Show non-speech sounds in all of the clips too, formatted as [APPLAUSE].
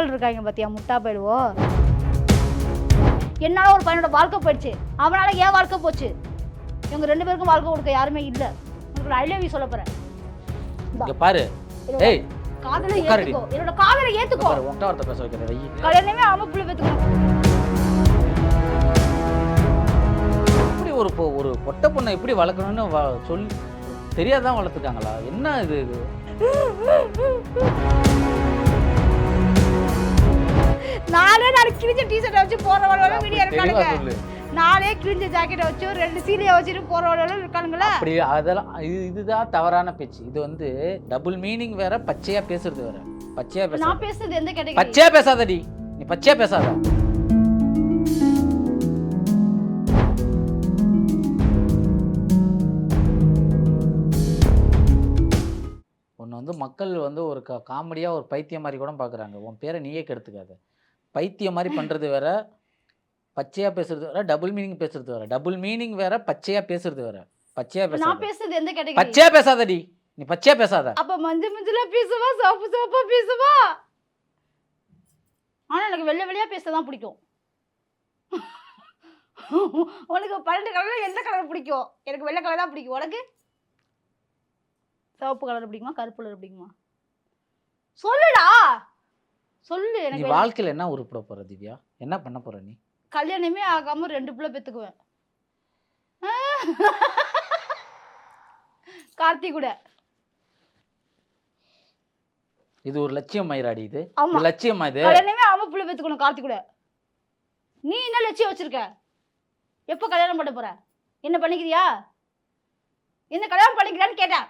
மக்கள் இருக்காங்க பார்த்தியா முட்டா போயிடுவோ. என்னால ஒரு பையனோட வாழ்க்கை போயிடுச்சு. அவனால ஏன் வாழ்க்கை போச்சு. இவங்க ரெண்டு பேருக்கும் வாழ்க்கை கொடுக்க யாருமே இல்லை. உங்களுக்கு ஐ லவ் யூ சொல்ல போறேன். இங்க பாரு. ஏய் காதலை. ஏத்துக்கோ. என்னோட காதலை ஏத்துக்கோ. பாரு உன்கிட்ட வார்த்தை பேச வைக்கிறேன் கல்யாணமே அவன் புள்ள பெத்துக்கணும் இப்படி ஒரு ஒரு பொட்டை பொண்ணை எப்படி வளர்க்கணும்னு சொல்லி தெரியாதான் வளர்த்துக்காங்களா என்ன இது இது? நானே நான் கிழிஞ்ச டிஷர்ட்டை வச்சு போறவளோட வீடியோ இருக்கானுங்க நானே கிழிஞ்ச ஜாக்கெட்டை வச்சு ரெண்டு சீலையை வச்சுட்டு போறவளோட இருக்கானுங்களா அப்படி அதெல்லாம் இது இதுதான் தவறான பேச்சு. இது வந்து டபுள் மீனிங் வேற பச்சையா பேசுறது வேற. பச்சையா பேச நான் பேசுறது எந்த கேட்டகரி பச்சையா பேசாதடி. நீ பச்சையா பேசாத. வந்து மக்கள் வந்து ஒரு கா காமெடியாக ஒரு பைத்தியம் மாதிரி கூட பார்க்குறாங்க உன் பேரை நீயே கெடுத்துக்காத. பைத்தியம் மாதிரி பண்ணுறது வேற பச்சையாக பேசுறது வேற டபுள் மீனிங் பேசுறது வேற. டபுள் மீனிங் வேற பச்சையாக பேசுறது வேற. பச்சையா நான் பேசாத. பேசுறது எந்த கேட்டகரி பச்சையா பேசாதடி. நீ பச்சையா பேசாத. அப்ப மஞ்சள் மஞ்சளா பேசுவா சோப்பு சோப்பா பேசுவா? ஆனா எனக்கு வெள்ளை வெள்ளையா பேசதான் பிடிக்கும். உனக்கு பன்னெண்டு கலர்ல எந்த கலர் பிடிக்கும்? எனக்கு வெள்ளை கலர் தான் பிடிக்கும். உனக்கு? சிவப்பு கலர் பிடிக்குமா கருப்பு கலர் பிடிக்குமா? சொல்லுடா! சொல்லு நீ எனக்கு வாழ்க்கையில என்ன உருப்பிட போற திவ்யா? என்ன பண்ண போற நீ? கல்யாணமே ஆகாம ரெண்டு பிள்ளை பெத்துக்குவேன். கார்த்தி கூட. இது ஒரு லட்சியம் மயிராடி இது. ஆமா. இது லட்சியமா இது? கல்யாணமே ஆமா பிள்ளை பெத்துக்கணும் கார்த்தி கூட. நீ என்ன லட்சியம் வச்சிருக்க? எப்போ கல்யாணம் பண்ண போற? என்ன பண்ணிக்கிறியா? என்ன கல்யாணம் பண்ணிக்கிறான்னு கேட்டேன்.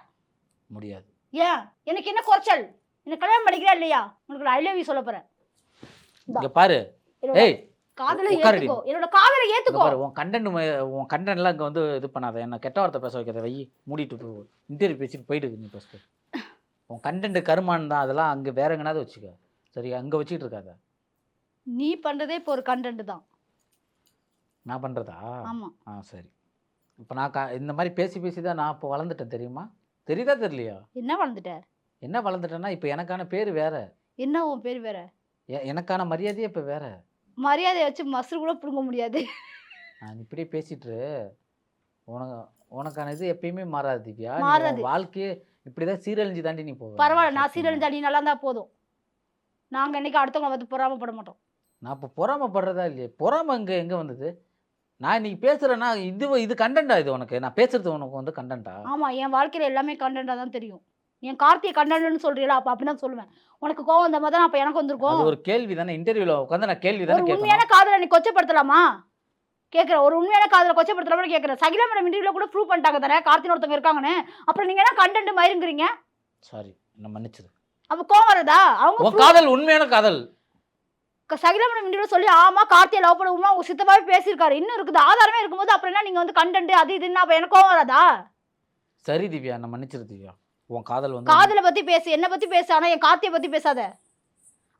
முடியாது. ஏன்? எனக்கு என்ன குறைச்சல்? என்ன கல்யாணம் பண்ணிக்கிறா இல்லையா? உனக்கு ஐ லவ் யூ சொல்ல போறேன். இங்க பாரு. ஏய் காதலை உட்காருடி. ஏத்துக்கோ. என்னோட காதலை இங்க ஏத்துக்கோ. பாரு உன் கண்டென்ட் உன் கண்டென்ட்லாம் இங்க வந்து இது பண்ணாத. என்ன கெட்ட வார்த்தை பேச வைக்கிறத வை மூடிட்டு போ. இன்டர்வியூ பேசிட்டு போயிட்டு நீ ஃபஸ்ட்டு உன் கண்டென்ட் கருமான் தான். அதெல்லாம் அங்க வேற எங்கனாவது வச்சுக்க. சரி அங்க வச்சுக்கிட்டு இருக்காத. நீ பண்றதே இப்போ ஒரு கண்டென்ட் தான். நான் பண்றதா? ஆமா. ஆ சரி. இப்போ நான் க- இந்த மாதிரி பேசி பேசி தான் நான் இப்போ வளர்ந்துட்டேன் தெரியுமா? தெரியுதா தெரியலையா? என்ன வளர்ந்துட்ட? என்ன வளர்ந்துட்டேன்னா இப்போ எனக்கான பேர் வேற. என்ன உன் பேர் வேற? எ- எனக்கான மரியாதையே இப்போ வேற. மரியாதையை வச்சு மசுறு கூட பிடுங்க முடியாது. நான் இப்படியே பேசிட்டு. உனக்கு உனக்கான இது எப்பயுமே மாறாது திவ்யா. நீ மாறாது. உன் வாழ்க்கையே இப்படிதான் சீரழிஞ்சு தாண்டி நீ போவ. பரவாயில்ல நான் சீரழிஞ்சா நீ நல்லா இருந்தா போதும். நாங்க என்னைக்கு அடுத்தவங்களை பார்த்து பொறாமப்பட மாட்டோம் நான் இப்போ பொறாமப்படுறதா இல்லையே? பொறாம இங்க எங்க வந்தது? நான் இன்னைக்கு பேசுறேன்னா இது இது கண்டென்ட்டா இது உனக்கு? நான் பேசுறது உனக்கு வந்து கண்டென்ட்டா ஆமா என் வாழ்க்கையில எல்லாமே கண்டென்ட்டாக தான் தெரியும். என் கார்த்திகை கண்டென்ட்னு சொல்றீங்களா அப்ப அப்படிதான் சொல்லுவேன். உனக்கு கோவம் வந்த மாதிரி அப்ப எனக்கு வந்திருக்கும். ஒரு கேள்வி தானே இன்டர்வியூல உட்காந்து நான் கேள்வி தானே உண்மையான காதலை நீ கொச்சப்படுத்தலாமா? கேட்குறேன் ஒரு உண்மையான காதலை கொச்சப்படுத்தலாமா கேட்குறேன் சகிலா மேடம் இன்டர்வியூல கூட ப்ரூவ் பண்ணிட்டாங்க தானே? கார்த்தின் ஒருத்தவங்க இருக்காங்கன்னு. அப்புறம் நீங்க என்ன கண்டென்ட் மயிருங்கிறீங்க? சாரி என்ன மன்னிச்சது அப்ப கோவம் வருதா? அவங்க காதல் உண்மையான காதல். சகிலா மேடம் இன்டர்வியூ சொல்லி ஆமா கார்த்தியை லவ் பண்ண உண்மை உங்க சித்தமாவே பேசியிருக்காரு. இன்னும் இருக்குது ஆதாரமே இருக்கும்போது அப்புறம் என்ன நீங்க வந்து கண்டென்ட் அது இதுன்னு அப்ப எனக்கு கோவம் வராதா? சரி திவ்யா நான் மன்னிச்சிரு திவ்யா. உன் காதல் வந்து காதலை பத்தி பேசு என்ன பத்தி பேசு ஆனா என் கார்த்தியை பத்தி பேசாத.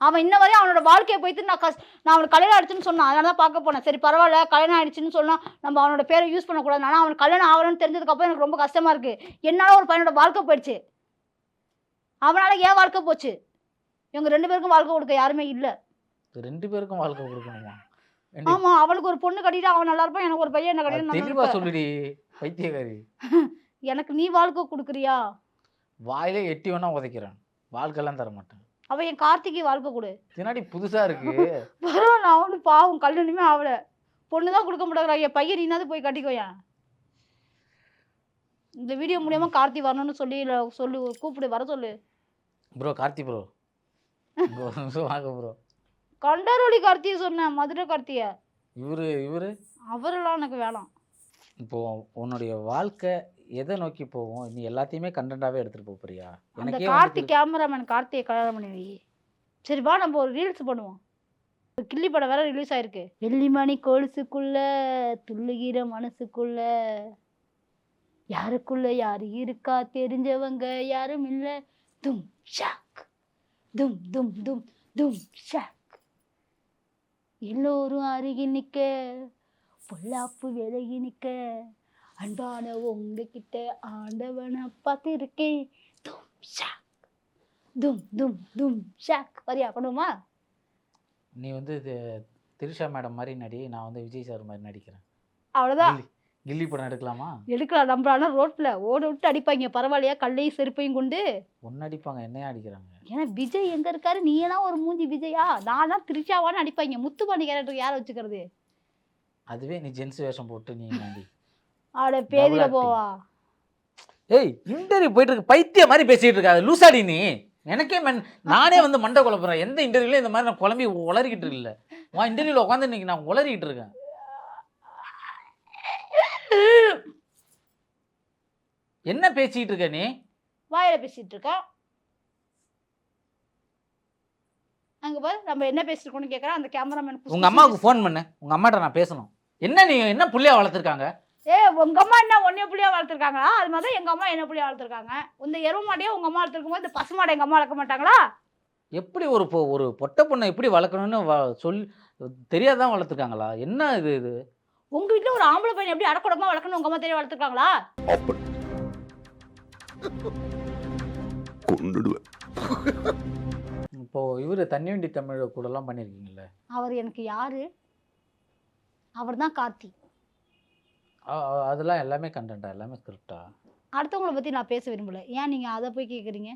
அவன் இன்ன வரையும் அவனோட வாழ்க்கையை போயிட்டு நான் கஸ் நான் அவனுக்கு கல்யாணம் ஆயிடுச்சுன்னு சொன்னான். அதனால தான் பார்க்க போனேன். சரி பரவாயில்ல கல்யாணம் ஆயிடுச்சுன்னு சொன்னா நம்ம அவனோட பேரை யூஸ் பண்ணக்கூடாது. ஆனால் அவனுக்கு கல்யாணம் ஆகணும்னு தெரிஞ்சதுக்கு அப்புறம் எனக்கு ரொம்ப கஷ்டமா இருக்கு. என்னால ஒரு பையனோட வாழ்க்கை போயிடுச்சு. அவனால ஏன் வாழ்க்கை போச்சு. இவங்க ரெண்டு பேருக்கும் வாழ்க்கை கொடுக்க யாருமே இல்ல. ரெண்டு பேருக்கும் வாழ்க்கை கொடுக்கணுமா? ஆமா அவனுக்கு ஒரு பொண்ணு கட்டிட்டு அவன் நல்லா இருப்பான் எனக்கு ஒரு பையன் என்ன கட்டிட்டு தெளிவா. சொல்லுடி பைத்தியக்காரி. [LAUGHS] எனக்கு நீ வாழ்க்கை கொடுக்குறியா? வாயிலே எட்டி வேணா உதைக்கிறேன். வாழ்க்கைலாம் தர மாட்டேன் அவன் என் கார்த்திகை வாழ்க்கை கொடு. பின்னாடி புதுசா இருக்கு. [LAUGHS] பரவாயில்ல அவனு பாவம் கல்யாணமே ஆகல பொண்ணு தான் கொடுக்க மாட்டேங்கிறா. என் பையன் நீனாவது போய் கட்டிக்கோயா? இந்த வீடியோ மூலியமா கார்த்தி வரணும்னு சொல்லி சொல்லு கூப்பிடு வர சொல்லு. ப்ரோ கார்த்தி ப்ரோ வாங்க ப்ரோ கண்டரோலி கார்த்தியை சொன்னேன் மதுரை கார்த்திய. இவரு இவரு? அவரெல்லாம் எனக்கு வேணாம். இப்போ உன்னுடைய வாழ்க்கை எதை நோக்கி போகும்? நீ எல்லாத்தையுமே கண்டென்ட்டாவே எடுத்துட்டு போறியா? அந்த கார்த்தி கேமராமேன் கார்த்தியை கல்யாணம் பண்ணி வை. சரி வா நம்ம ஒரு ரீல்ஸ் பண்ணுவோம். ஒரு கில்லி படம் வேற ரிலீஸ் ஆயிருக்கு. வெள்ளிமணி கொலுசுக்குள்ள துள்ளுகிற மனசுக்குள்ள. யாருக்குள்ள யாரு இருக்கா தெரிஞ்சவங்க யாரும் இல்ல. தும் ஷாக். தும் தும் தும் தும் ஷாக். எல்லோரும் அருகி நிக்க பொல்லாப்பு விலகி நிக்க. அன்பான உங்ககிட்ட ஆண்டவனை பார்த்திருக்கேன் தும் ஷாக். தும் தும் தும் ஷாக். வரியா பண்ணுவோமா? நீ வந்து இது திரிஷா மேடம் மாதிரி நடி நான் வந்து விஜய் சார் மாதிரி நடிக்கிறேன். அவ்வளோதான் கில்லி படம் எடுக்கலாமா? எடுக்கலாம். நம்மளால ரோட்ல ஓட விட்டு அடிப்பாங்க. பரவாயில்லையா? கல்லையும் செருப்பையும் கொண்டு. ஒன்று அடிப்பாங்க. என்னையா அடிக்கிறாங்க? ஏன்னா விஜய் எங்க இருக்காரு? நீ எல்லாம் ஒரு மூஞ்சி விஜயா? நான் தான் திருச்சாவான்னு அடிப்பாங்க. முத்துப்பாண்டி கேரக்டர் யாரை வச்சுக்கிறது? அதுவே நீ ஜென்ஸ் வேஷம் போட்டு நீ நடி ஆட பேதியில. போவா. ஏய் இன்டர்வியூ போயிட்டு இருக்கு பைத்திய மாதிரி பேசிட்டு இருக்காது. லூசாடி நீ. எனக்கே மன் நானே வந்து மண்டை குழப்புறேன். எந்த இன்டர்வியூல இந்த மாதிரி நான் குழம்பி உளறிக்கிட்டு இருக்கல. உன் இன்டர்வியூல உட்காந்து இன்னைக்கு நான் உளறிக்கிட்டு இருக்கேன். என்ன பேசிட்டு இருக்க நீ? வாயில பேசிட்டு இருக்கா. அங்க பாரு நம்ம என்ன பேசிட்டு இருக்கோம்னு கேக்குறா அந்த கேமராமேன் உங்க அம்மாவுக்கு ஃபோன் பண்ணு. உங்க அம்மாட்ட நான் பேசணும். என்ன நீ என்ன புள்ளையா வளர்த்துருக்காங்க? ஏ உங்க அம்மா என்ன ஒன்னே புள்ளியா வளர்த்துருக்காங்களா? அது மாதிரி தான் எங்க அம்மா என்ன புள்ளியா வளர்த்துருக்காங்க. இந்த எருவு மாடையே உங்க அம்மா வளர்த்துருக்கும் போது இந்த பசு மாடை எங்க அம்மா வளர்க்க மாட்டாங்களா? எப்படி ஒரு பொ- ஒரு பொட்டை பொண்ணை எப்படி வளர்க்கணும்னு வ- சொல் தெரியாதான் வளர்த்துருக்காங்களா? என்ன இது இது? உங்க வீட்டுல ஒரு ஆம்பளை பையன் எப்படி அடக்குடமா வளர்க்கணும் உங்க அம்மா தெரிய வளர்த்துருக்காங்களா? இப்போ இவர் தண்ணிவண்டி தமிழ் கூடலாம் பண்ணியிருக்கீங்கல்ல அவர் எனக்கு யாரு? அவர் தான் கார்த்தி. அதெல்லாம் எல்லாமே கண்டென்ட்டா எல்லாமே ஸ்கிரிப்டா அடுத்தவங்கள பத்தி நான் பேச விரும்பல. ஏன் நீங்க அதை போய் கேக்குறீங்க?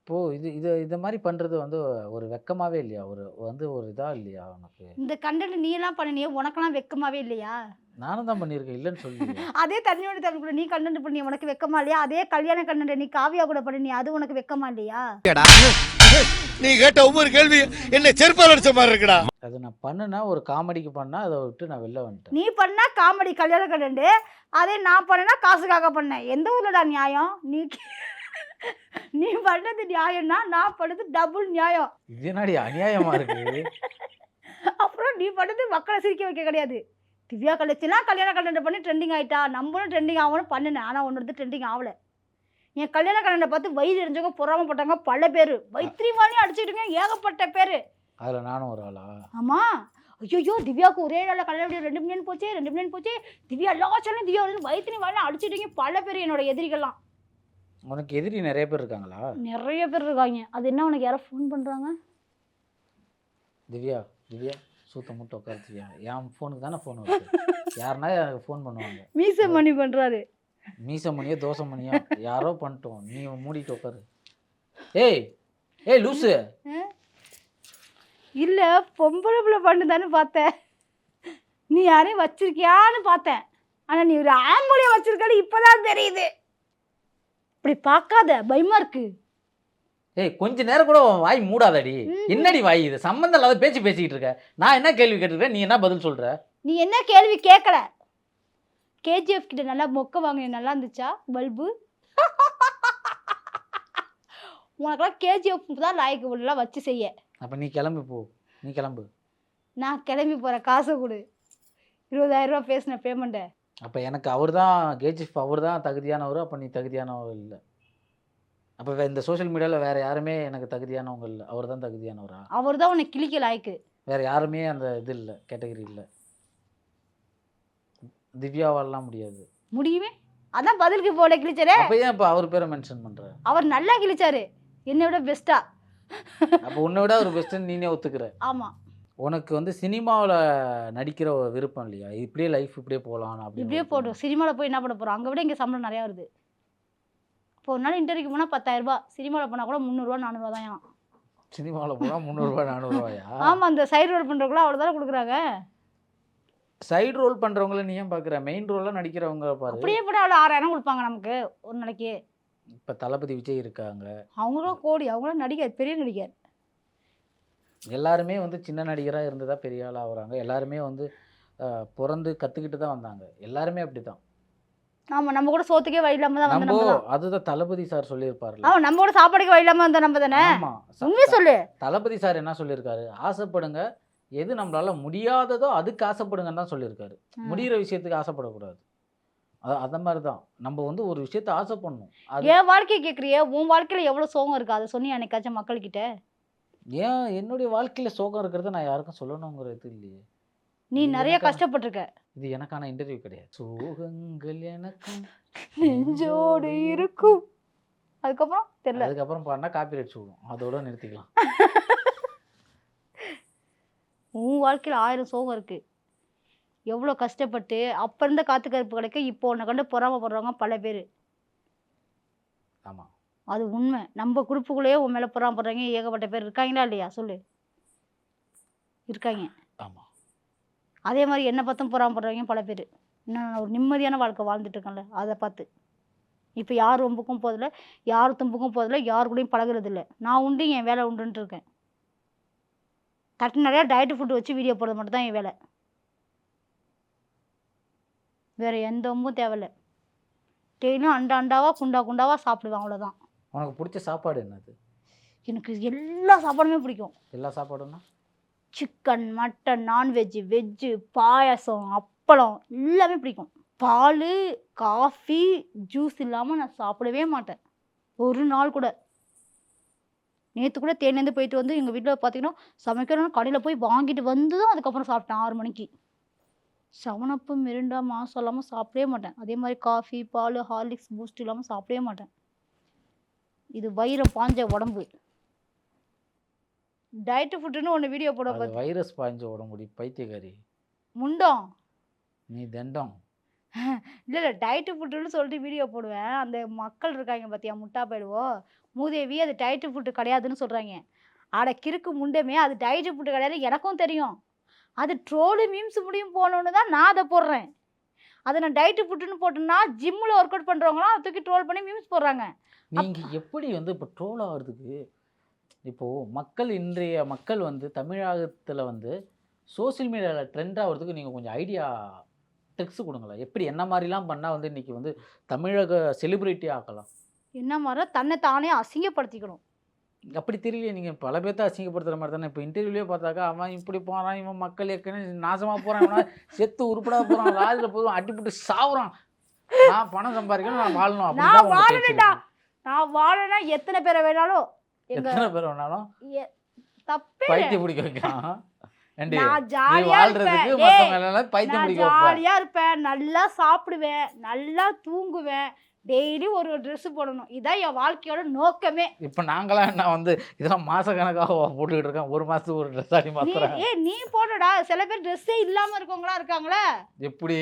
இப்போ இது இது இது மாதிரி பண்றது வந்து ஒரு வெக்கமாவே இல்லையா? ஒரு வந்து ஒரு இதா இல்லையா உனக்கு? இந்த கண்டென்ட் நீ எல்லாம் பண்ணினியே உனக்கெல்லாம் வெக்கமாவே இல்லையா? நானும் தான் பண்ணியிருக்கேன். இல்லைன்னு சொல்லி [LAUGHS] அதே தண்ணியோட தமிழ் கூட நீ கண்டென்ட் பண்ணி உனக்கு வெக்கமா இல்லையா? அதே கல்யாண கண்டென்ட் நீ காவியா கூட பண்ணி அது உனக்கு வெக்கமா இல்லையா? நீ கேட்ட ஒவ்வொரு கேள்வி என்ன செருப்பால் அடிச்ச மாதிரி இருக்குடா. அது நான் பண்ணுனா ஒரு காமெடிக்கு பண்ணா அதை விட்டு நான் வெளில வந்துட்டேன். நீ பண்ணா காமெடி கல்யாண கண்டென்ட் அதே நான் பண்ணேன்னா காசுக்காக பண்ணேன். எந்த ஊர்லடா நியாயம்? நீ நீ பண்ணது நியாயம்னா நான் பண்ணது டபுள் நியாயம். இது என்னடி அநியாயமா இருக்கு? [LAUGHS] அப்புறம் நீ பண்ணது மக்களை சிரிக்க வைக்க கிடையாது. திவ்யா கலைச்சினா கல்யாண கல்யாணம் பண்ணி ட்ரெண்டிங் ஆயிட்டா. நம்மளும் ட்ரெண்டிங் ஆகணும்னு பண்ணினேன். ஆனால் ஒன்று ட்ரெண்டிங் ஆகல. என் கல்யாண பார்த்து வயிறு எரிஞ்சவங்க பொறாமப்பட்டாங்க பல பேர். வைத்திரிமாலையும் அடிச்சுக்கிட்டுங்க ஏகப்பட்ட பேர். அதுல நானும் ஒரு ஆளா? ஆமாம் ஐயோ திவ்யாவுக்கு ஒரே நாளில் கல்யாணம் ரெண்டு மில்லியன் போச்சு ரெண்டு மில்லியன் போச்சு. திவ்யா எல்லா சேனலும் திவ்யா வந்து வைத்திரி வாழை அடிச்சுட்டீங்க பல பேர் என்னோட எதிரிகள்லாம். உனக்கு எதிரி நிறைய பேர் இருக்காங்களா? நிறைய பேர் இருக்காங்க. அது என்ன உனக்கு யாரோ ஃபோன் பண்ணுறாங்க திவ்யா திவ்யா சூத்த மூட்டை உட்காரு திவ்யா. என் ஃபோனுக்கு தானே ஃபோன் வருது. யாருனா எனக்கு ஃபோன் பண்ணுவாங்க. மீச மணி பண்ணுறாரு மீச மணியோ தோசை மணியோ யாரோ பண்ணிட்டோம். நீ மூடிட்டு உட்காரு ஏய் ஏய் லூசு. இல்லை பொம்பளை பிள்ளை பண்ணுதான்னு பார்த்தேன். நீ யாரையும் வச்சிருக்கியான்னு பார்த்தேன். ஆனால் நீ ஒரு ஆம்பளைய வச்சிருக்கன்னு இப்போதான் தெரியுது. இப்படி பார்க்காத பயமா இருக்கு. ஏய் கொஞ்ச நேரம் கூட உன் வாய் மூடாதடி. என்னடி வாய் இது? சம்மந்தம் இல்லாத பேச்சு பேசிக்கிட்டு இருக்க. நான் என்ன கேள்வி கேட்டிருக்கேன்? நீ என்ன பதில் சொல்ற? நீ என்ன கேள்வி கேட்கல கேஜிஎஃப் கிட்ட நல்லா மொக்க வாங்கின நல்லா இருந்துச்சா? பல்பு? உனக்கெல்லாம் கேஜிஎஃப் தான் லாய்க்கு உள்ளலாம் வச்சு செய்ய. அப்ப நீ கிளம்பு போ. நீ கிளம்பு. நான் கிளம்பி போகிறேன் காசை கொடு. இருபதாயிரம் ரூபா பேசின பேமெண்ட்டை அப்ப எனக்கு அவர் தான் கேஜிஎஃப் அவர் தான் தகுதியானவர் அப்ப நீ தகுதியானவர் இல்லை. அப்ப இந்த சோஷியல் மீடியால வேற யாருமே எனக்கு தகுதியானவங்க இல்லை. அவர் தான் தகுதியானவரா? அவர் தான் உன்னை கிழிக்க லாய்க்கு. வேற யாருமே அந்த இது இல்லை கேட்டகரி இல்லை. திவ்யாவாலாம் முடியாது. முடியுமே? அதான் பதிலுக்கு போல கிழிச்சாரே அப்ப ஏன் இப்ப அவர் பேரை மென்ஷன் பண்ற? அவர் நல்லா கிழிச்சாரு. என்னை விட பெஸ்ட்டா அப்ப உன்னை விட ஒரு பெஸ்ட்னு நீனே ஒத்துக்கிற. ஆமாம் உனக்கு வந்து சினிமாவில் நடிக்கிற விருப்பம் இல்லையா? இப்படியே லைஃப் இப்படியே போகலாம் அப்படி இப்படியே போட்டோம் சினிமாவில் போய் என்ன பண்ண போகிறோம் அங்கே விட இங்கே சம்பளம் நிறையா வருது. இப்போ ஒரு நாள் இன்டர்வியூக்கு போனால் பத்தாயிரரூபா. சினிமாவில் போனால் கூட முந்நூறுரூவா நானூறுவா தான் சினிமாவில் போனால் முந்நூறுரூவா நானூறுரூவாயா ஆமாம் அந்த சைடு ரோல் பண்ணுறவங்களா அவ்வளோ தானே கொடுக்குறாங்க. சைடு ரோல் பண்ணுறவங்கள நீ ஏன் பார்க்குற மெயின் ரோலாக நடிக்கிறவங்க பாரு. அப்படியே போனால் அவ்வளோ ஆறாயிரம் கொடுப்பாங்க நமக்கு ஒரு நாளைக்கு. இப்போ தளபதி விஜய் இருக்காங்க. அவங்களும் கோடி அவங்களும் நடிகர் பெரிய நடிகர். எல்லாருமே வந்து சின்ன நடிகராக இருந்து தான் பெரிய ஆளாக ஆகுறாங்க. எல்லாருமே வந்து பிறந்து கற்றுக்கிட்டு தான் வந்தாங்க. எல்லாருமே அப்படி தான் ஆமாம் நம்ம கூட சோத்துக்கே வழி இல்லாமல் தான் நம்ம நம்ம தான். அதுதான் தளபதி சார் சொல்லியிருப்பார்ல ஆமாம் நம்ம கூட சாப்பாடுக்கு வழி இல்லாமல் வந்த நம்ம தானே? ஆமா உண்மையை சொல்லு. தளபதி சார் என்ன சொல்லியிருக்காரு? ஆசைப்படுங்க எது நம்மளால முடியாததோ அதுக்கு ஆசைப்படுங்கன்னு தான் சொல்லியிருக்காரு. முடியிற விஷயத்துக்கு ஆசைப்படக்கூடாது. அது அந்த மாதிரி தான். நம்ம வந்து ஒரு விஷயத்த ஆசைப்படணும். அது என் வாழ்க்கையை கேட்குறியே உன் வாழ்க்கையில் எவ்வளோ சோகம் இருக்கு? அதை சொன்னி அன்னைக்காச்சும் மக்கள்கிட்ட? ஏன்? என்னுடைய வாழ்க்கையில சோகம் இருக்கிறத நான் யாருக்கும் சொல்லணுங்கிறது இல்லையே. நீ நிறைய எனக்கா- கஷ்டப்பட்டிருக்க. இது எனக்கான இன்டர்வியூ கிடையாது. சோகங்கள் எனக்கும் நெஞ்சோடு இருக்கும். அதுக்கப்புறம்? தெரியல. அதுக்கப்புறம் பாடினா காப்பி ரைட்ஸ் விடும் அதோட நிறுத்திக்கலாம். [LAUGHS] உன் வாழ்க்கையில் ஆயிரம் சோகம் இருக்குது எவ்வளோ கஷ்டப்பட்டு அப்போ இருந்த காத்து கருப்பு கிடைக்க இப்போ உன்னை கண்டு பொறாமப்படுறவங்க பல பேர். ஆமாம் அது உண்மை. நம்ம குரூப்புக்குள்ளேயே உன் மேலே பொறாமப்படுறவங்க ஏகப்பட்ட பேர் இருக்காங்களா இல்லையா? சொல்லு. இருக்காங்க. ஆமாம் அதே மாதிரி என்னை பார்த்தும் பொறாமப்படுறவங்க பல பேர். இன்னும் நான் ஒரு நிம்மதியான வாழ்க்கை வாழ்ந்துட்டு இருக்கேன்ல அதை பார்த்து. இப்போ யார் ஒம்புக்கும் போதில்ல யார் தும்புக்கும் போதில்ல யார் கூடயும் பழகுறது இல்ல நான் உண்டு என் வேலை உண்டுன்ட்டு இருக்கேன். தட்டு நிறையா டயட் ஃபுட்டு வச்சு வீடியோ போடுறது மட்டும் தான் என் வேலை. வேறு எந்த ஒம்பும் தேவையில்ல. டெய்லியும் அண்டா அண்டாவா குண்டா குண்டாவா சாப்பிடுவேன் அவ்வளோதான் உனக்கு பிடிச்ச சாப்பாடு என்னது? எனக்கு எல்லா சாப்பாடுமே பிடிக்கும். எல்லா சாப்பாடுன்னா? Chicken mutton non veg veg payasam appalam எல்லாமே பிடிக்கும். பால் காஃபி ஜூஸ் இல்லாமல் நான் சாப்பிடவே மாட்டேன். ஒரு நாள் கூட. நேற்று கூட தேனேந்து போயிட்டு வந்து எங்கள் வீட்டில் பார்த்தீங்கன்னா சமைக்கணும்னு கடையில் போய் வாங்கிட்டு வந்து தான் அதுக்கப்புறம் சாப்பிட்டேன் ஆறு மணிக்கு. சவனப்பு மிருண்டா மாசம் இல்லாமல் சாப்பிடவே மாட்டேன். அதே மாதிரி காஃபி பால் ஹார்லிக்ஸ் பூஸ்ட் இல்லாமல் சாப்பிடவே மாட்டேன். இது வயிறம் பாஞ்ச உடம்பு. டயட்டு ஃபுட்டுன்னு ஒன்று வீடியோ போட பார்த்து வைரஸ் பாய்ஞ்ச உடம்புடி பைத்தியக்காரி. முண்டம் நீ தண்டம். இல்லை [LAUGHS] இல்லை டயட்டு ஃபுட்டுன்னு சொல்லிட்டு வீடியோ போடுவேன். அந்த மக்கள் இருக்காங்க பார்த்தியா முட்டா போயிடுவோ. மூதேவி அது டயட்டு ஃபுட்டு கிடையாதுன்னு சொல்கிறாங்க ஆட கிறுக்கு முண்டமே அது டயட்டு ஃபுட்டு கிடையாது எனக்கும் தெரியும். அது ட்ரோலு மீம்ஸ் முடியும் போகணுன்னு தான் நான் அதை போடுறேன். அதை நான் டயட்டு ஃபுட்டுன்னு போட்டேன்னா ஜிம்மில் ஒர்க் அவுட் பண்ணுறவங்களாம் அதை தூக்கி ட்ரோல் பண்ணி மீம்ஸ் போடுறாங்க. நீங்கள் எப்படி வந்து இப்போ ட்ரோல் ஆகிறதுக்கு இப்போது மக்கள் இன்றைய மக்கள் வந்து தமிழகத்தில் வந்து சோஷியல் மீடியாவில் ட்ரெண்ட் ஆகிறதுக்கு நீங்கள் கொஞ்சம் ஐடியா ட்ரிக்ஸ் கொடுங்களேன். எப்படி என்ன மாதிரிலாம் பண்ணால் வந்து இன்றைக்கி வந்து தமிழக செலிப்ரிட்டி ஆக்கலாம். என்ன மாதிரி தன்னை தானே அசிங்கப்படுத்திக்கணும். அப்படி தெரியலையே நீங்கள் பல பேர்த்த அசிங்கப்படுத்துகிற மாதிரி தானே? இப்போ இன்டர்வியூலேயே பார்த்தாக்கா அவன் இப்படி போகிறான் இவன் மக்கள் ஏற்கனவே நாசமாக போகிறான் செத்து உருப்படா போகிறான் லாரியில் போதும் அடிபட்டு சாவுறான். நான் பணம் சம்பாதிக்கணும் நான் வாழணும் நான் வாழணும்டா. நான் வாழனா எத்தனை பேரை வேணாலும் எத்தனை பேர் வேணாலும் தப்பே பைத்தியம் பிடிக்க வைக்கிறான் ஏண்டி நான் நீ ஜாலியா வாழ்றதுக்கு இருப்பேன். மற்றவங்க டேய், எல்லாம் பைத்தியம் நான் பிடிக்க வைப்ப. ஜாலியா இருப்பேன். நல்லா சாப்பிடுவேன். நல்லா தூங்குவேன். டெய்லி ஒரு Dress போடணும். இதான் என் வாழ்க்கையோட நோக்கமே. இப்போ நாங்களாம் என்ன வந்து இதெல்லாம் மாச கணக்காக போட்டுக்கிட்டு இருக்கேன் ஒரு மாசத்துக்கு ஒரு ட்ரெஸ் அடி நீ மாத்துறேன் ஏ நீ போடுடா. சில பேர் ட்ரெஸ்ஸே இல்லாம இருக்கவங்களா இருக்காங்களே. எப்படி?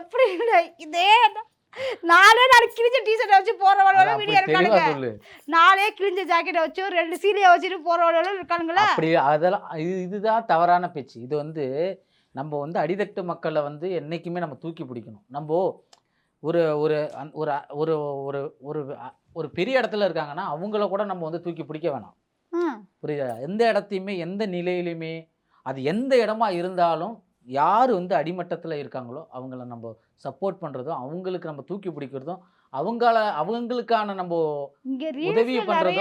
எப்படி? இல்லை இதே. நாலே நாலு கிழிஞ்ச டிஷர்ட் வச்சு போறவளோட வீடியோ இருக்கானுங்க. நாலே கிழிஞ்ச ஜாக்கெட்டை வச்சு ரெண்டு சீலையை வச்சுட்டு போறவளோட இருக்கானுங்களா. அப்படி அதெல்லாம் இது இதுதான் தவறான பேச்சு. இது வந்து நம்ம வந்து அடித்தட்டு மக்களை வந்து என்னைக்குமே நம்ம தூக்கி பிடிக்கணும். நம்ம ஒரு ஒரு அந்- ஒரு ஒரு ஒரு ஒரு ஒரு பெரிய இடத்துல இருக்காங்கன்னா அவங்கள கூட நம்ம வந்து தூக்கி பிடிக்க வேணாம். புரியுதா? எந்த இடத்தையுமே எந்த நிலையிலையுமே அது எந்த இடமா இருந்தாலும் யார் வந்து அடிமட்டத்தில் இருக்காங்களோ அவங்கள நம்ம சப்போர்ட் பண்ணுறதும் அவங்களுக்கு நம்ம தூக்கி பிடிக்கிறதும் அவங்கள அவங்களுக்கான நம்ம உதவி ட்ரெஸ்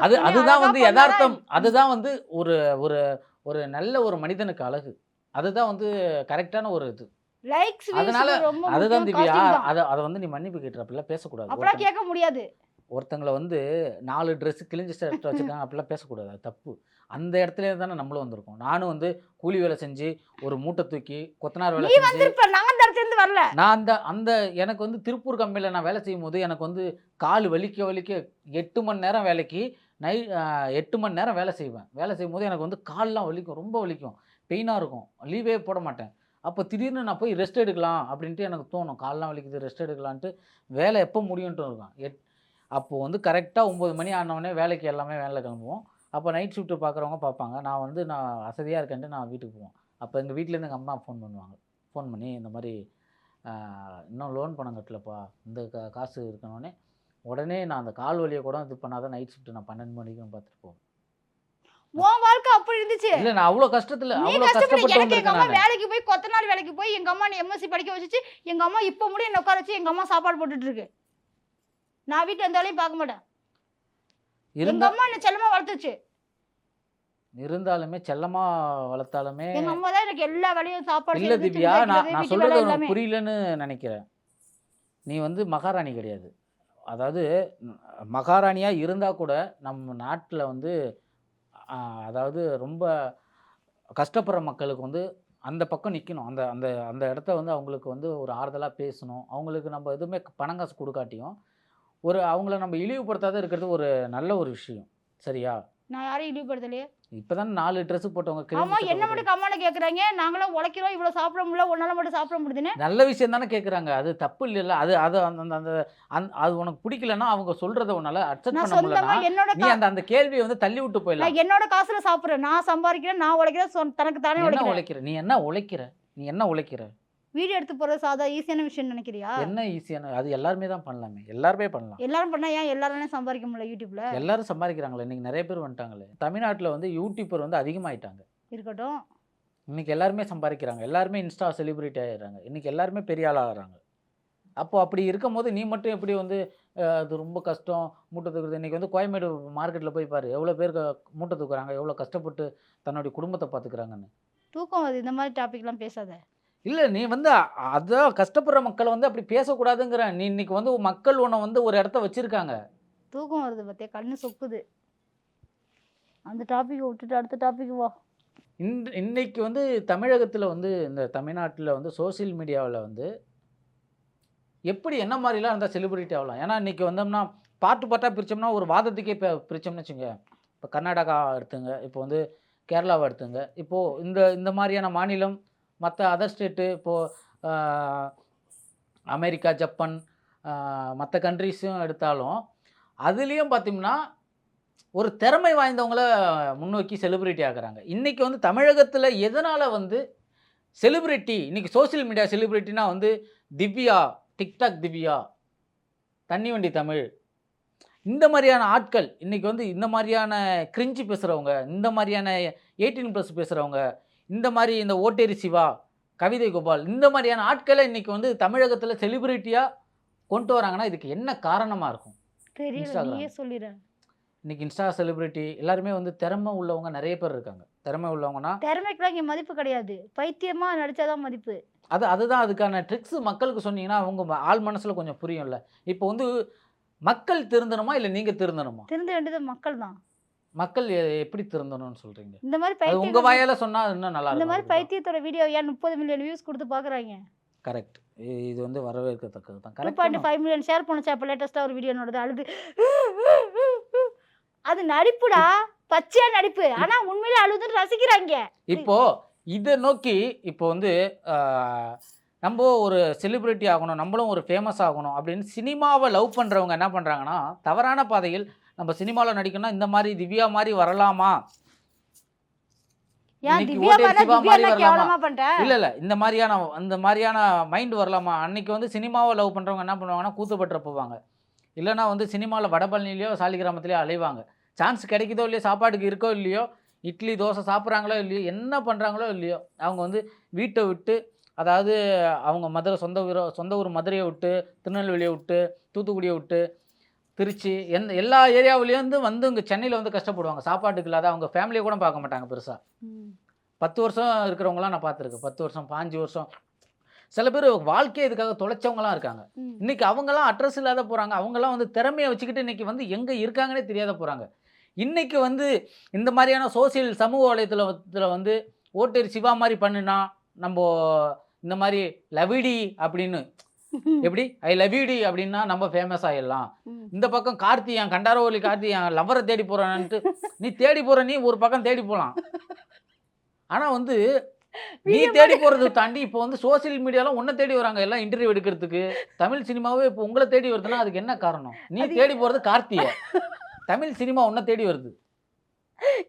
அது அதுதான் வந்து யதார்த்தம். அதுதான் வந்து ஒரு ஒரு ஒரு நல்ல ஒரு மனிதனுக்கு அழகு. அதுதான் வந்து கரெக்டான ஒரு இது. லைக்ஸ் அதனால அதுதான் திவ்யா. அதை அதை வந்து நீ மன்னிப்பு கேட்டுற அப்படிலாம் பேசக்கூடாது அப்படிலாம் கேட்க முடியாது. ஒருத்தங்களை வந்து நாலு ட்ரெஸ் கிழிஞ்ச ஷர்ட் வச்சுருக்காங்க. அப்படிலாம் பேசக்கூடாது. அது தப்பு. அந்த இடத்துல தானே நம்மளும் வந்திருக்கோம். நானும் வந்து கூலி வேலை செஞ்சு ஒரு மூட்டை தூக்கி கொத்தனார் வேலை செஞ்சு நான் அந்த வரல. நான் அந்த அந்த எனக்கு வந்து திருப்பூர் கம்பெனியில் நான் வேலை செய்யும் போது எனக்கு வந்து கால் வலிக்க வலிக்க எட்டு மணி நேரம் வேலைக்கு நை எட்டு மணி நேரம் வேலை செய்வேன். வேலை செய்யும் போது எனக்கு வந்து கால்லாம் வலிக்கும். ரொம்ப வலிக்கும். பெயினாக இருக்கும். லீவே போட மாட்டேன். அப்போ திடீர்னு நான் போய் ரெஸ்ட் எடுக்கலாம் அப்படின்ட்டு எனக்கு தோணும். காலெலாம் வலிக்குது ரெஸ்ட் எடுக்கலான்ட்டு. வேலை எப்போ முடியும்ட்டு இருக்கும் எட் அப்போது வந்து கரெக்டாக ஒம்பது மணி ஆனவுடனே வேலைக்கு எல்லாமே வேலை கிளம்புவோம். அப்போ நைட் ஷிஃப்ட்டு பார்க்குறவங்க பார்ப்பாங்க. நான் வந்து நான் வசதியாக இருக்கேன்ட்டு நான் வீட்டுக்கு போவேன் அப்போ எங்கள் வீட்டிலேருந்து எங்கள் அம்மா ஃபோன் பண்ணுவாங்க. ஃபோன் பண்ணி இந்த மாதிரி இன்னும் லோன் பணம் கட்டலப்பா. இந்த கா காசு இருக்கணுன்னே உடனே நான் அந்த கால் வழியை கூட இது பண்ணாதான் நைட் ஷிஃப்ட்டு நான் பன்னெண்டு மணிக்கு பார்த்துட்டு போவேன். உன் வாழ்க்கை அப்படி இருந்துச்சு. இல்லை நான் அவ்வளோ கஷ்டத்தில் நீ அவ்வளோ கஷ்டப்பட்டு எனக்கு எங்க அம்மா வேலைக்கு போய் கொத்த நாள் வேலைக்கு போய் எங்க அம்மா எம்எஸ்சி படிக்க வச்சுச்சு. எங்க அம்மா இப்ப முடியும் என்ன உட்கார வச்சு எங்க அம்மா சாப்பாடு போட்டுட்டு இருக்கு. நான் வீட்டுல எந்த வேலையும் பார்க்க மாட்டேன். எங்க இருந்தா அம்மா என்ன செல்லமா வளர்த்துச்சு. இருந்தாலுமே செல்லமாக வளர்த்தாலுமே எங்க அம்மா தான் எனக்கு எல்லா வேலையும் சாப்பாடு இல்லை திவ்யா நான் வீட்டு வேலை உனக்கு. புரியலன்னு நினைக்கிறேன். நீ வந்து மகாராணி கிடையாது. அதாவது மகாராணியா இருந்தால் கூட நம்ம நாட்டில் வந்து அதாவது ரொம்ப கஷ்டப்படுற மக்களுக்கு வந்து அந்த பக்கம் நிற்கணும் அந்த அந்த அந்த இடத்த வந்து அவங்களுக்கு வந்து ஒரு ஆறுதலாக பேசணும். அவங்களுக்கு நம்ம எதுவுமே பணம் காசு கொடுக்காட்டியும் ஒரு அவங்கள நம்ம இழிவுபடுத்தாத இருக்கிறது ஒரு நல்ல ஒரு விஷயம். சரியா? நான் யாரையும் இழிவுபடுத்தலையே இப்பதான் நாலு ட்ரெஸ் போட்டவங்க ஆமா என்ன. மட்டும் கம்மால கேக்குறாங்க? நாங்களும் உழைக்கிறோம் இவ்வளவு சாப்பிட முடியல உன்னால மட்டும் சாப்பிட முடியுதுன்னு. நல்ல விஷயம் தானே கேட்குறாங்க அது தப்பு இல்லைல்ல. அது அது அந்த அந்த- அந்த அது உனக்கு பிடிக்கலன்னா அவங்க சொல்றத உன்னால அக்செப்ட் நான் பண்ண சொந்தமா முடியலன்னா என்னோட நீ கா- அந்த அந்த கேள்வியை வந்து தள்ளி விட்டு போயிடலாம். நான் என்னோட காசுல சாப்பிடுறேன். நான் சம்பாதிக்கிறேன் நான் உழைக்கிறேன் சொ- தனக்கு தானே என்ன உழைக்கிறேன். உழைக்கிற? நீ என்ன உழைக்கிற? நீ என்ன உழைக்கிற? வீடியோ எடுத்து போறது சாதா ஈஸியான விஷயம் நினைக்கிறியா? என்ன ஈஸியான? அது எல்லாருமே தான் பண்ணலாமே. எல்லாருமே பண்ணலாம். எல்லாரும் பண்ணா ஏன் எல்லாராலையும் சம்பாதிக்க முடியல யூடியூப்ல? எல்லாரும் சம்பாதிக்கிறாங்களே இன்னைக்கு நிறைய பேர் வந்துட்டாங்களே. தமிழ்நாட்டுல வந்து யூடியூபர் வந்து அதிகமாயிட்டாங்க. இருக்கட்டும். இன்னைக்கு எல்லாருமே சம்பாதிக்கிறாங்க. எல்லாருமே இன்ஸ்டா செலிபிரிட்டி ஆயிடுறாங்க. இன்னைக்கு எல்லாருமே பெரிய ஆள் ஆகுறாங்க. அப்போ அப்படி இருக்கும்போது நீ மட்டும் எப்படி வந்து அது ரொம்ப கஷ்டம் மூட்டை தூக்குறது? இன்னைக்கு வந்து கோயம்பேடு மார்க்கெட்டில் போய் பாரு. எவ்வளோ பேர் மூட்டை தூக்குறாங்க? எவ்வளோ கஷ்டப்பட்டு தன்னுடைய குடும்பத்தை பார்த்துக்கிறாங்கன்னு. தூக்கம் இந்த மாதிரி டாபிக்லாம் பேசாத. இல்லை நீ வந்து அ- அதான் கஷ்டப்படுற மக்களை வந்து அப்படி பேசக்கூடாதுங்கிற. நீ இன்னைக்கு வந்து மக்கள் உன்னை வந்து ஒரு இடத்த வச்சிருக்காங்க. தூக்கம் வருது பத்தியா? கண்ணு சொக்குது. அந்த டாபிக் விட்டுட்டு அடுத்த டாபிக் வா. இன்று இன்னைக்கு வந்து தமிழகத்தில் வந்து இந்த தமிழ்நாட்டில் வந்து சோஷியல் மீடியாவில் வந்து எப்படி என்ன மாதிரிலாம் இருந்தால் செலிபிரிட்டி ஆகலாம்? ஏன்னா இன்னைக்கு வந்தோம்னா பாட்டு பாட்டாக பிரித்தோம்னா ஒரு வாதத்துக்கே இப்போ பிரித்தோம்னு வச்சுங்க. இப்போ கர்நாடகா எடுத்துங்க இப்போ வந்து கேரளாவை எடுத்துங்க. இப்போது இந்த இந்த மாதிரியான மாநிலம் மற்ற அதர் ஸ்டேட்டு இப்போது அமெரிக்கா ஜப்பான் மற்ற கண்ட்ரிஸும் எடுத்தாலும் அதுலேயும் பார்த்திங்கன்னா ஒரு திறமை வாய்ந்தவங்கள முன்னோக்கி செலிப்ரிட்டி ஆகிறாங்க இன்றைக்கி வந்து தமிழகத்தில் எதனால் வந்து செலிப்ரிட்டி இன்றைக்கி சோஷியல் மீடியா செலிப்ரிட்டினா வந்து திவ்யா டிக்டாக் திவ்யா தண்ணி வண்டி தமிழ் இந்த மாதிரியான ஆட்கள் இன்றைக்கி வந்து இந்த மாதிரியான கிரிஞ்சு பேசுகிறவங்க இந்த மாதிரியான எயிட்டீன் ப்ளஸ் பேசுகிறவங்க இந்த மாதிரி இந்த ஓட்டேரி சிவா கவிதை கோபால் இந்த மாதிரியான ஆட்களை இன்றைக்கி வந்து தமிழகத்தில் செலிபிரிட்டியாக கொண்டு வராங்கன்னா இதுக்கு என்ன காரணமாக இருக்கும்? தெரியல Instagram. நீயே சொல்லிடு இன்னைக்கு இன்ஸ்டா செலிபிரிட்டி எல்லாருமே வந்து திறமை உள்ளவங்க நிறைய பேர் இருக்காங்க. திறமை உள்ளவங்கன்னா திறமைக்கெல்லாம் இங்க மதிப்பு கிடையாது. பைத்தியமா நடிச்சாதான் மதிப்பு. அது அதுதான் அதுக்கான ட்ரிக்ஸ் மக்களுக்கு சொன்னீங்கன்னா அவங்க ஆள் மனசில் கொஞ்சம் புரியும்ல. இப்போ வந்து மக்கள் திருந்தணுமா இல்லை நீங்கள் திருந்தணுமா? திருந்த வேண்டியது மக்கள் தான் மக்கள் எப்படி திருந்தணும்னு சொல்கிறீங்க இந்த மாதிரி பைத்தியம் வாயால் சொன்னால் இன்னும் நல்லா இந்த மாதிரி பைத்தியத்தோட வீடியோ ஏன் முப்பது மில்லியன் வியூஸ் கொடுத்து பாக்குறாங்க? கரெக்ட் இது வந்து வரவேற்கத்தக்கது தான். Two point correct five million share பண்ணுச்சு அப்போ லேட்டஸ்ட்டாக ஒரு வீடியோ நடுது அழுது. அது நடிப்புடா. பச்சையா நடிப்பு. ஆனா உண்மையில அழுதுன்னு ரசிக்கிறாங்க. இப்போ இதை நோக்கி இப்போ வந்து நம்ம ஒரு செலிபிரிட்டி ஆகணும் நம்மளும் ஒரு ஃபேமஸ் ஆகணும் அப்படின்னு சினிமாவை லவ் பண்ணுறவங்க என்ன பண்ணுறாங்கன்னா தவறான பாதையில் நம்ம சினிமாவில் நடிக்கணும்னா இந்த மாதிரி திவ்யா மாதிரி வரலாமா? இல்லை இல்லை. இந்த மாதிரியான அந்த மாதிரியான மைண்ட் வரலாமா? அன்னைக்கு வந்து சினிமாவை லவ் பண்ணுறவங்க என்ன பண்ணுவாங்கன்னா கூத்துப்பட்டுற போவாங்க. இல்லைன்னா வந்து சினிமாவில் வடபழனிலையோ சாலிகிராமத்துலேயோ அலைவாங்க. சான்ஸ் கிடைக்குதோ இல்லையோ சாப்பாட்டுக்கு இருக்கோ இல்லையோ இட்லி தோசை சாப்பிட்றாங்களோ இல்லையோ என்ன பண்ணுறாங்களோ இல்லையோ அவங்க வந்து வீட்டை விட்டு அதாவது அவங்க மதுரை சொந்த ஊரோ சொந்த ஊர் மதுரையை விட்டு திருநெல்வேலியை விட்டு தூத்துக்குடியை விட்டு திருச்சி எந்த எல்லா ஏரியாவிலேருந்து வந்து இங்கே சென்னையில் வந்து கஷ்டப்படுவாங்க. சாப்பாட்டுக்கு இல்லாத அவங்க ஃபேமிலியை கூட பார்க்க மாட்டாங்க பெருசாக. பத்து வருஷம் இருக்கிறவங்களாம் நான் பார்த்துருக்கேன். பத்து வருஷம் பாஞ்சு வருஷம். சில பேர் வாழ்க்கையை இதுக்காக தொலைச்சவங்களாம் இருக்காங்க. ம். இன்னைக்கு அவங்களாம் அட்ரஸ் இல்லாத போகிறாங்க அவங்களாம் வந்து திறமையை வச்சுக்கிட்டு இன்னைக்கு வந்து எங்கே இருக்காங்கன்னே தெரியாத போகிறாங்க இன்னைக்கு வந்து இந்த மாதிரியான சோசியல் சமூக வலைத்தளத்தில் வந்து ஓட்டேரி சிவா மாதிரி பண்ணுனா நம்ம இந்த மாதிரி லவிடி அப்படின்னு எப்படி? ஐ லவ்யூடி அப்படின்னா நம்ம ஃபேமஸ் ஆகிடலாம். இந்த பக்கம் கார்த்தியான் கண்டாரவலி கார்த்தியான் லவ்வரை தேடி போறான்ட்டு நீ தேடி போற நீ ஒரு பக்கம் தேடி போகலாம் ஆனா வந்து நீ தேடி போறதை தாண்டி இப்போ வந்து சோஷியல் மீடியால உன்னை தேடி வராங்க எல்லாம் இன்டர்வியூ எடுக்கிறதுக்கு. தமிழ் சினிமாவே இப்போ உங்களை தேடி வருதுன்னா அதுக்கு என்ன காரணம்? நீ தேடி போறது கார்த்திய தமிழ் சினிமா உன்னை தேடி வருது.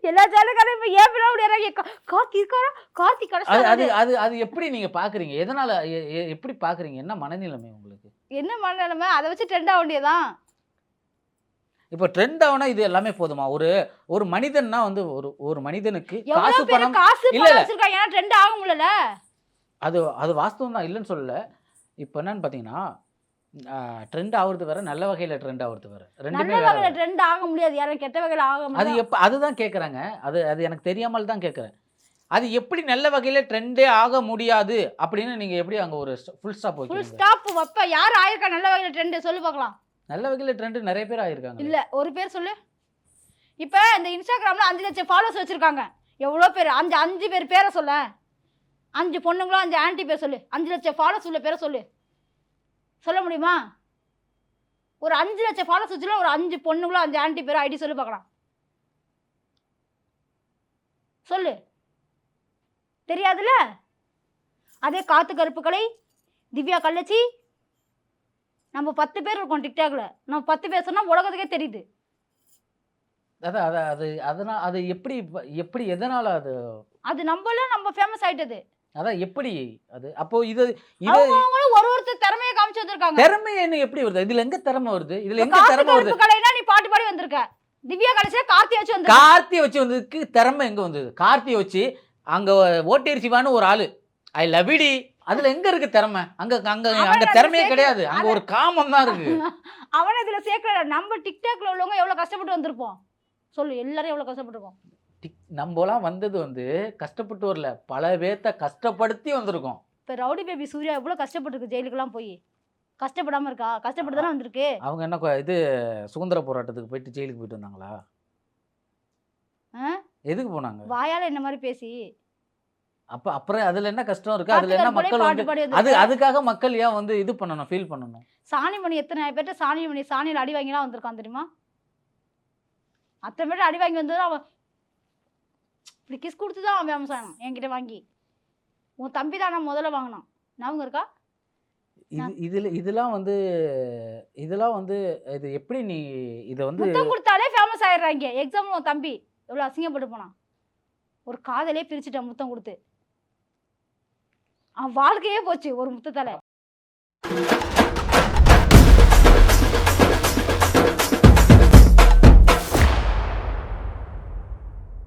எல்லா சேனல்காரும் இப்ப ஏன் பிள்ளை முடியாது கார்த்தி இருக்காரா? கார்த்தி அது அது அது அது எப்படி நீங்க பாக்குறீங்க? எதனால எப்படி பாக்குறீங்க? என்ன மனநிலைமை உங்களுக்கு? என்ன மனநிலைமை? அதை வச்சு ட்ரெண்ட் ஆக வேண்டியதான் இப்போ ட்ரெண்ட் ஆகுனா இது எல்லாமே போதுமா? ஒரு ஒரு மனிதன்னா வந்து ஒரு ஒரு மனிதனுக்கு காசு பணம் காசு இல்ல, இல்ல. ஏன்னா ட்ரெண்ட் ஆக முடியல. அது அது வாஸ்தவம் தான் இல்லைன்னு சொல்லல. இப்போ என்னன்னு பார்த்தீங்கன்னா ட்ரெண்ட் ஆகுறது வேற நல்ல வகையில் ட்ரெண்ட் ஆகுறது வேற. ரெண்டுமே நல்ல வகையில ட்ரெண்ட் ஆக முடியாது. யாரும் கெட்ட வகையில ஆக அது முடியாது எப்போ அதுதான் கேட்குறாங்க அது அது எனக்கு தெரியாமல் தான் கேட்குறேன் அது எப்படி நல்ல வகையில் ட்ரெண்டே ஆக முடியாது அப்படின்னு நீங்கள் எப்படி அங்கே ஒரு ஃபுல் ஸ்டாப் ஃபுல் வைக்கிறீங்க? ஸ்டாப் வைப்ப யார் ஆயிருக்கா நல்ல வகையில ட்ரெண்ட் சொல்லு பார்க்கலாம். நல்ல வகையில் ட்ரெண்டு நிறைய பேர் ஆயிருக்காங்க. இல்ல ஒரு பேர் சொல்லு. இப்ப இந்த இன்ஸ்டாகிராம்ல அஞ்சு லட்சம் ஃபாலோவர்ஸ் வச்சிருக்காங்க. எவ்வளோ பேர்? அஞ்சு அஞ்சு பேர் பேரை சொல்ல அஞ்சு பொண்ணுங்களும் அஞ்சு ஆன்ட்டி பேர் சொல்லு. அஞ்சு லட்சம் ஃபாலோவர்ஸ் உள்ள பேரை சொல்லு. சொல்ல முடியுமா? ஒரு அஞ்சு லட்சம் ஃபாலோவர்ஸ் வச்சுல ஒரு அஞ்சு பொண்ணுங்களும் அஞ்சு ஆன்ட்டி பேரும் ஐடி சொல்லி பார்க்கலாம். சொல்லு. தெரியாதுல்ல? அதே காத்து கருப்புக்கலை திவ்யா கள்ளச்சி. நம்ம பத்து பேர் இருக்கோம் டிக்டாக்ல. நம்ம பத்து பேர் சொன்னா உலகத்துக்கே தெரியுது. அதான் அதான் அது அதனால் அது எப்படி எப்படி எதனால் அது? அது நம்மள நம்ம ஃபேமஸ் ஆயிட்டது. அதான் எப்படி அது? அப்போ இது இது அவங்க அவங்களும் ஒரு ஒருத்தர் திறமையை காமிச்சு வந்திருக்காங்க. திறமை என்ன எப்படி வருது? இதுல எங்க திறமை வருது? இதுல எங்க திறமை வருது? கலைனா நீ பாட்டு பாடி வந்திருக்க. திவ்யா கடைசியா கார்த்தி வச்சு வந்திருக்க. கார்த்தியை வச்சு வந்ததுக்கு திறமை எங்க வந்தது? கார்த்தியை வச்சு அங்க ஓட்டேரி சிவான்னு ஒரு ஆளு. ஐ லவ் டி. அதுல எங்க இருக்கு திறமை? அங்க அங்க அங்க திறமையே கிடையாது. அங்க ஒரு காமம் தான் இருக்கு. [LAUGHS] அவனை இதுல சேர்க்கல. நம்ம டிக்டாக்ல உள்ளவங்க எவ்வளவு கஷ்டப்பட்டு வந்திருப்போம்? சொல்லு எல்லாரும் எவ்வளவு கஷ்டப்பட்டிருக்கோம்? டிக்- நம்மலாம் வந்தது வந்து கஷ்டப்பட்டு வரல பல பேர்த்த கஷ்டப்படுத்தி வந்திருக்கோம். இப்ப ரவுடி பேபி சூர்யா எவ்வளவு கஷ்டப்பட்டிருக்கு ஜெயிலுக்கெல்லாம் போய்? கஷ்டப்படாம இருக்கா? கஷ்டப்பட்டு தானே வந்திருக்கு. அவங்க என்ன கொ- இது சுதந்திர போராட்டத்துக்கு போயிட்டு ஜெயிலுக்கு போயிட்டு வந்தாங்களா? ஆ? எதுக்கு போனாங்க? வாயால என்ன மாதிரி பேசி? அப்ப அப்புறம் அதுல என்ன கஷ்டம் இருக்கு? அதுல என்ன மக்கள் பாட்டு வந்து பாடி அது வந்திருக்கு. அதுக்காக மக்கள் ஏன் வந்து இது பண்ணணும் ஃபீல் பண்ணணும்? சாணிமணி எத்தனை பேர்ட்ட சாணிமணி சாணியில் அடி வாங்கிலாம் வந்திருக்கான் தெரியுமா? அத்தனை பேர்ட்ட அடி வாங்கி வந்தது அவன் இப்படி கிஸ் கொடுத்து தான் அவன் ஃபேமஸ் ஆனான் என்கிட்ட வாங்கி. உன் தம்பி தான் நான் முதல்ல வாங்கினான். ஞாபகம் இருக்கா? இது இதுல இதெல்லாம் வந்து இதெல்லாம் வந்து இது எப்படி நீ இதை வந்து முத்தம் கொடுத்தாலே ஃபேமஸ் ஆயிடுறாங்க. எக்ஸாம்பிள் உன் தம்பி எவ்வளோ அசிங்கப்பட்டு போனான். ஒரு காதலே பிரிச்சுட்டான் முத்தம் கொடுத்து. அவன் வாழ்க்கையே போச்சு ஒரு முத்தத்தால.